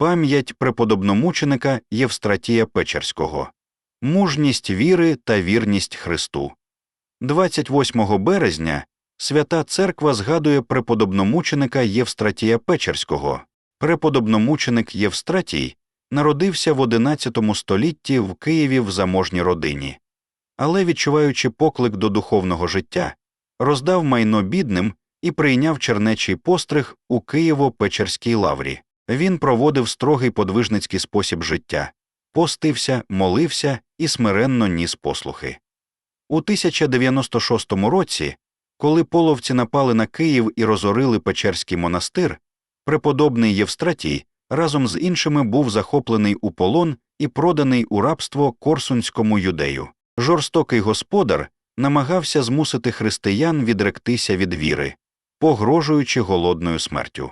пам'ять преподобномученика Євстратія Печерського, мужність віри та вірність Христу. 28 березня Свята Церква згадує преподобномученика Євстратія Печерського. Преподобномученик Євстратій народився в XI столітті в Києві в заможній родині, але, відчуваючи поклик до духовного життя, роздав майно бідним і прийняв чернечий постриг у Києво-Печерській лаврі. Він проводив строгий подвижницький спосіб життя, постився, молився і смиренно ніс послухи. У 1096 році, коли половці напали на Київ і розорили Печерський монастир, преподобний Євстратій разом з іншими був захоплений у полон і проданий у рабство корсунському юдею. Жорстокий господар намагався змусити християн відректися від віри, погрожуючи голодною смертю.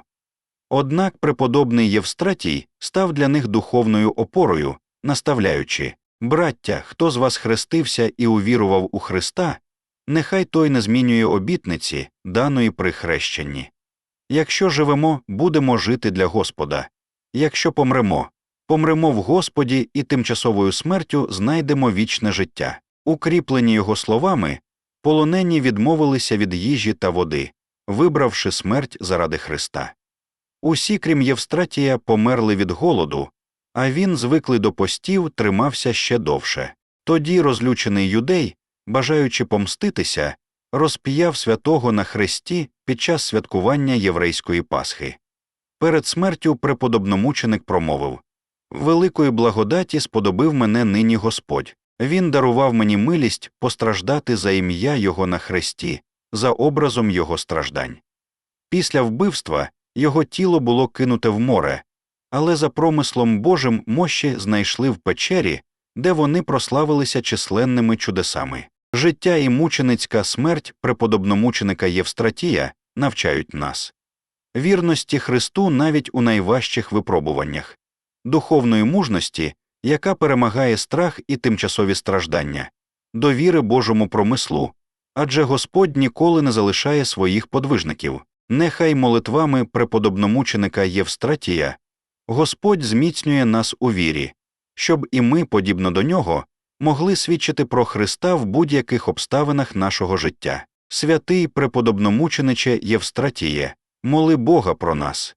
Однак преподобний Євстратій став для них духовною опорою, наставляючи Браття, хто з вас хрестився і увірував у Христа, нехай той не змінює обітниці, даної при хрещенні. Якщо живемо, будемо жити для Господа, якщо помремо, помремо в Господі і тимчасовою смертю знайдемо вічне життя. Укріплені його словами, полонені відмовилися від їжі та води, вибравши смерть заради Христа. Усі, крім Євстратія, померли від голоду, а він, звиклий до постів, тримався ще довше. Тоді розлючений юдей, бажаючи помститися, розп'яв святого на хресті під час святкування єврейської Пасхи. Перед смертю преподобномученик промовив Великої благодаті сподобив мене нині Господь. Він дарував мені милість постраждати за ім'я Його на хресті, за образом Його страждань. Після вбивства його тіло було кинуте в море, але за промислом Божим мощі знайшли в печері, де вони прославилися численними чудесами. Життя і мученицька смерть преподобномученика Євстратія навчають нас вірності Христу навіть у найважчих випробуваннях, духовної мужності, яка перемагає страх і тимчасові страждання, довіри Божому промислу, адже Господь ніколи не залишає своїх подвижників. Нехай молитвами преподобномученика Євстратія Господь зміцнює нас у вірі, щоб і ми, подібно до нього, могли свідчити про Христа в будь-яких обставинах нашого життя. Святий преподобномучениче Євстратіє, моли Бога про нас,